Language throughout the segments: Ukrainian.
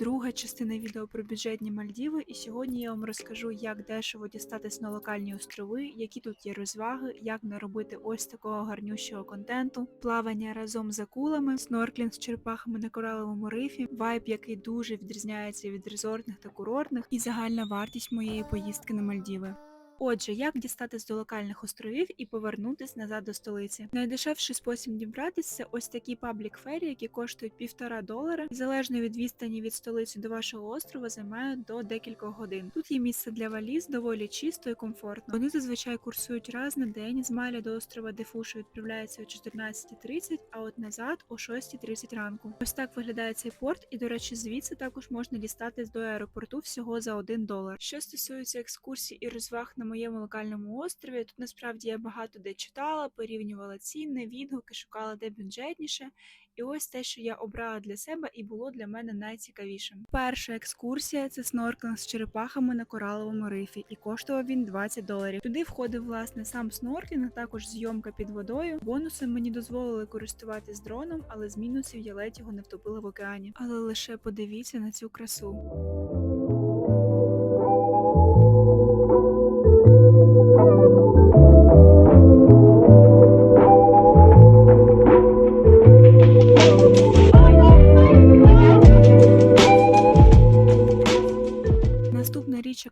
друга частина відео про бюджетні Мальдіви, і сьогодні я вам розкажу, як дешево дістатись на локальні острови, які тут є розваги, як наробити ось такого гарнющого контенту, плавання разом з акулами, снорклінг з черепахами на кораловому рифі, вайб, який дуже відрізняється від резортних та курортних, і загальна вартість моєї поїздки на Мальдіви. Отже, як дістатись до локальних островів і повернутись назад до столиці? Найдешевший спосіб дібратись це ось такі паблік фері, які коштують півтора долара, і залежно від відстані від столиці до вашого острова займають до декількох годин. Тут є місце для валіз, доволі чисто і комфортно. Вони зазвичай курсують раз на день. З Маля до острова Дефушу відправляється о 14.30, а от назад о 6.30 ранку. Ось так виглядає цей порт, і до речі, звідси також можна дістатись до аеропорту всього за 1 долар. Що стосується екскурсій і розваг на моєму локальному острові, тут насправді я багато де читала, порівнювала ціни, відгуки, шукала де бюджетніше. І ось те, що я обрала для себе, і було для мене найцікавішим. Перша екскурсія це снорклинг з черепахами на кораловому рифі, і коштував він 20 доларів. Туди входив власне сам снорклінг, також зйомка під водою. Бонусом мені дозволили користуватись дроном, але з мінусів я ледь його не втопила в океані. Але лише подивіться на цю красу.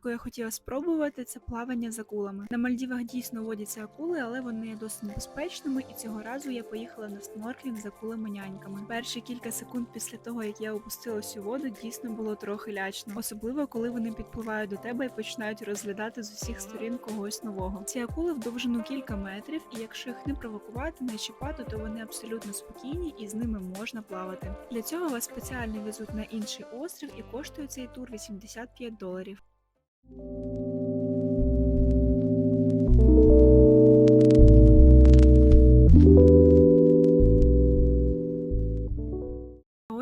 Яку я хотіла спробувати, це плавання з акулами. На Мальдівах дійсно водяться акули, але вони є досить небезпечними. І цього разу я поїхала на снорклінг з акулами няньками. Перші кілька секунд після того, як я опустилась у воду, дійсно було трохи лячно, особливо коли вони підпливають до тебе і починають розглядати з усіх сторін когось нового. Ці акули в довжину кілька метрів, і якщо їх не провокувати, не чіпати, то вони абсолютно спокійні і з ними можна плавати. Для цього вас спеціально везуть на інший острів і коштує цей тур 85 доларів.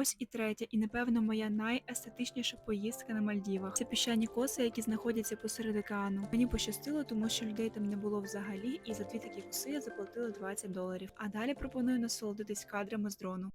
Ось і третя, і напевно моя найестетичніша поїздка на Мальдівах. Це піщані коси, які знаходяться посеред океану. Мені пощастило, тому що людей там не було взагалі, і за дві такі коси я заплатила 20 доларів. А далі пропоную насолодитись кадрами з дрону.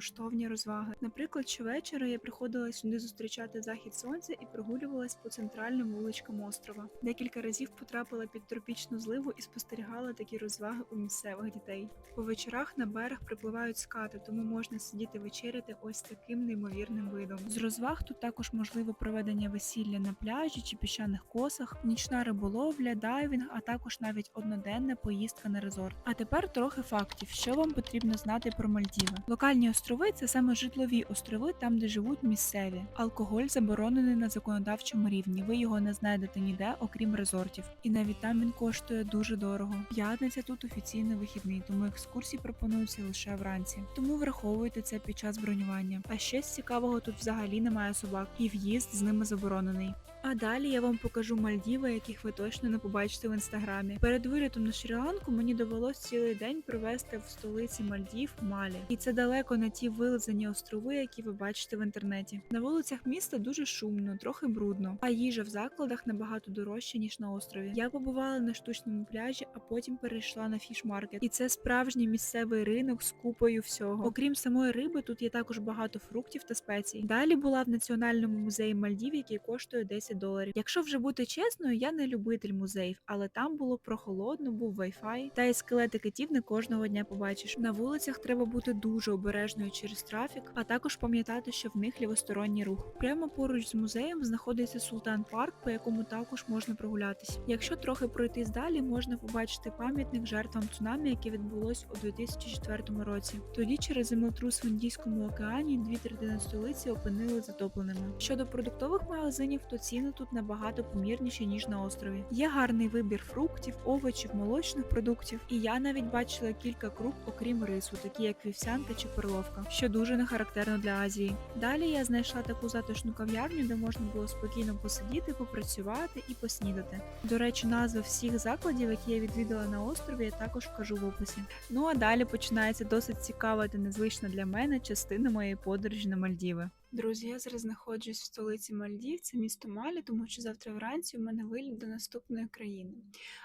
Безкоштовні розваги. Наприклад, щовечора я приходила сюди зустрічати захід сонця і прогулювалась по центральним вуличкам острова. Декілька разів потрапила під тропічну зливу і спостерігала такі розваги у місцевих дітей. По вечорах на берег припливають скати, тому можна сидіти вечеряти ось таким неймовірним видом. З розваг тут також можливо проведення весілля на пляжі чи піщаних косах, нічна риболовля, дайвінг, а також навіть одноденна поїздка на резорт. А тепер трохи фактів, що вам потрібно знати про Мальдіви. Локальні острови це саме житлові острови, там де живуть місцеві. Алкоголь заборонений на законодавчому рівні. Ви його не знайдете ніде, окрім резортів. І навіть там він коштує дуже дорого. П'ятниця тут офіційний вихідний, тому екскурсії пропонуються лише вранці. Тому враховуйте це під час бронювання. А ще з цікавого тут взагалі немає собак, і в'їзд з ними заборонений. А далі я вам покажу Мальдіви, яких ви точно не побачите в інстаграмі. Перед вилітом на Шрі-Ланку мені довелось цілий день провести в столиці Мальдів Малі, і це далеко не ті вилизані острови, які ви бачите в інтернеті. На вулицях міста дуже шумно, трохи брудно, а їжа в закладах набагато дорожча ніж на острові. Я побувала на штучному пляжі, а потім перейшла на фіш-маркет. І це справжній місцевий ринок з купою всього. Окрім самої риби, тут є також багато фруктів та спецій. Далі була в національному музеї Мальдів, який коштує 10 доларів. Якщо вже бути чесною, я не любитель музеїв, але там було прохолодно, був вайфай, та й скелети китів не кожного дня побачиш. На вулицях треба бути дуже обережною через трафік, а також пам'ятати, що в них лівосторонній рух. Прямо поруч з музеєм знаходиться Султан Парк, по якому також можна прогулятись. Якщо трохи пройтись далі, можна побачити пам'ятник жертвам цунамі, яке відбулось у 2004 році. Тоді через землетрус в Індійському океані дві третини столиці опинили затопленими. Щодо продуктових магазинів, то ціни ціни тут набагато помірніші ніж на острові. Є гарний вибір фруктів, овочів, молочних продуктів, і я навіть бачила кілька круп, окрім рису, такі як вівсянка чи перловка, що дуже не характерно для Азії. Далі я знайшла таку затишну кав'ярню, де можна було спокійно посидіти, попрацювати і поснідати. До речі, назви всіх закладів, які я відвідала на острові, я також вкажу в описі. Ну а далі починається досить цікава та незвична для мене частина моєї подорожі на Мальдіви. Друзі, я зараз знаходжусь в столиці Мальдів, це місто Малі, тому що завтра вранці у мене виліт до наступної країни.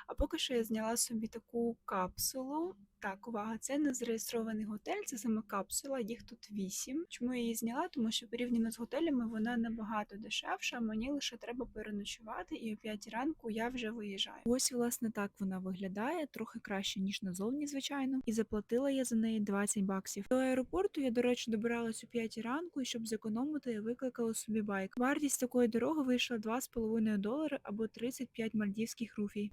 А поки що я зняла собі таку капсулу. Так, увага, це не зареєстрований готель, це саме капсула, їх тут вісім. Чому я її зняла? Тому що порівняно з готелями вона набагато дешевша. Мені лише треба переночувати, і о 5 ранку я вже виїжджаю. Ось, власне, так вона виглядає, трохи краще, ніж назовні, звичайно. І заплатила я за неї 20 баксів. До аеропорту я, до речі, добиралась о 5 ранку, і щоб зекономити, я викликала собі байк. Вартість такої дороги вийшла 2,5 долари або 35 мальдівських руфій.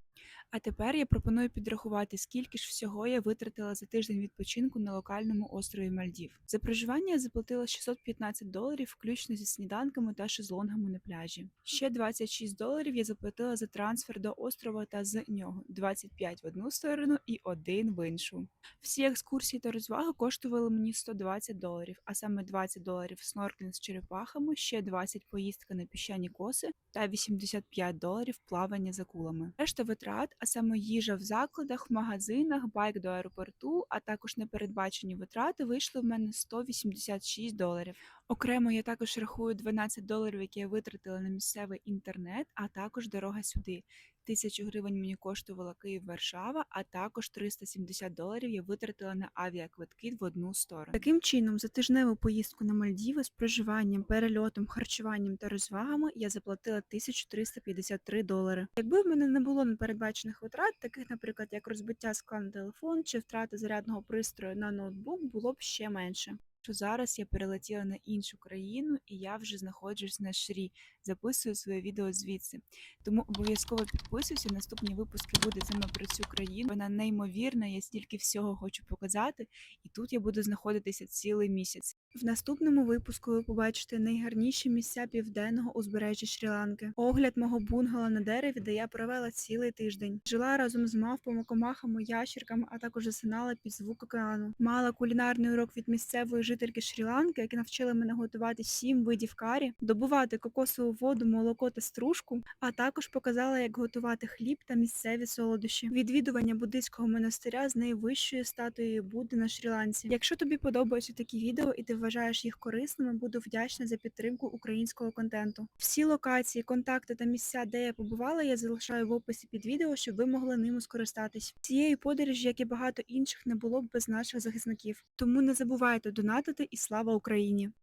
А тепер я пропоную підрахувати, скільки ж всього я витратила за тиждень відпочинку на локальному острові Мальдів. За проживання я заплатила 615 доларів, включно зі сніданками та шезлонгами на пляжі. Ще 26 доларів я заплатила за трансфер до острова та з нього 25 в одну сторону і один в іншу. Всі екскурсії та розваги коштували мені 120 доларів, а саме 20 доларів снорклінг з черепахами, ще 20 поїздка на піщані коси та 85 доларів плавання за кулами. Решта витрат, а саме їжа в закладах, магазинах, байк до аеропорту, а також непередбачені витрати, вийшли в мене 186 доларів. Окремо я також рахую 12 доларів, які я витратила на місцевий інтернет, а також дорога сюди. Тисячу гривень мені коштувала Київ-Варшава, а також 370 доларів я витратила на авіаквитки в одну сторону. Таким чином, за тижневу поїздку на Мальдіви з проживанням, перельотом, харчуванням та розвагами я заплатила 1353 долари. Якби в мене не було непередбачених витрат, таких, наприклад, як розбиття скла на телефон чи втрата зарядного пристрою на ноутбук, було б ще менше. Що зараз я перелетіла на іншу країну і я вже знаходжусь на Шрі, записую своє відео звідси. Тому обов'язково підписуйся. Наступні випуски буде саме про цю країну. Вона неймовірна, я стільки всього хочу показати, і тут я буду знаходитися цілий місяць. В наступному випуску ви побачите найгарніші місця південного узбережжя Шрі-Ланки. Огляд мого бунгала на дереві, де я провела цілий тиждень. Жила разом з мавпами, комахами, ящерками, а також засинала під звук океану. Мала кулінарний урок від місцевої жительки Шрі-Ланки, які навчили мене готувати сім видів карі, добувати кокосову воду, молоко та стружку, а також показала, як готувати хліб та місцеві солодощі. Відвідування буддийського монастиря з найвищою статуєю Будди на Шрі-Ланці. Якщо тобі подобаються такі відео і ти вважаєш їх корисними, буду вдячна за підтримку українського контенту. Всі локації, контакти та місця, де я побувала, я залишаю в описі під відео, щоб ви могли ними скористатись. Цієї подорожі, як і багато інших, не було б без наших захисників. Тому не забувайте донатити і слава Україні!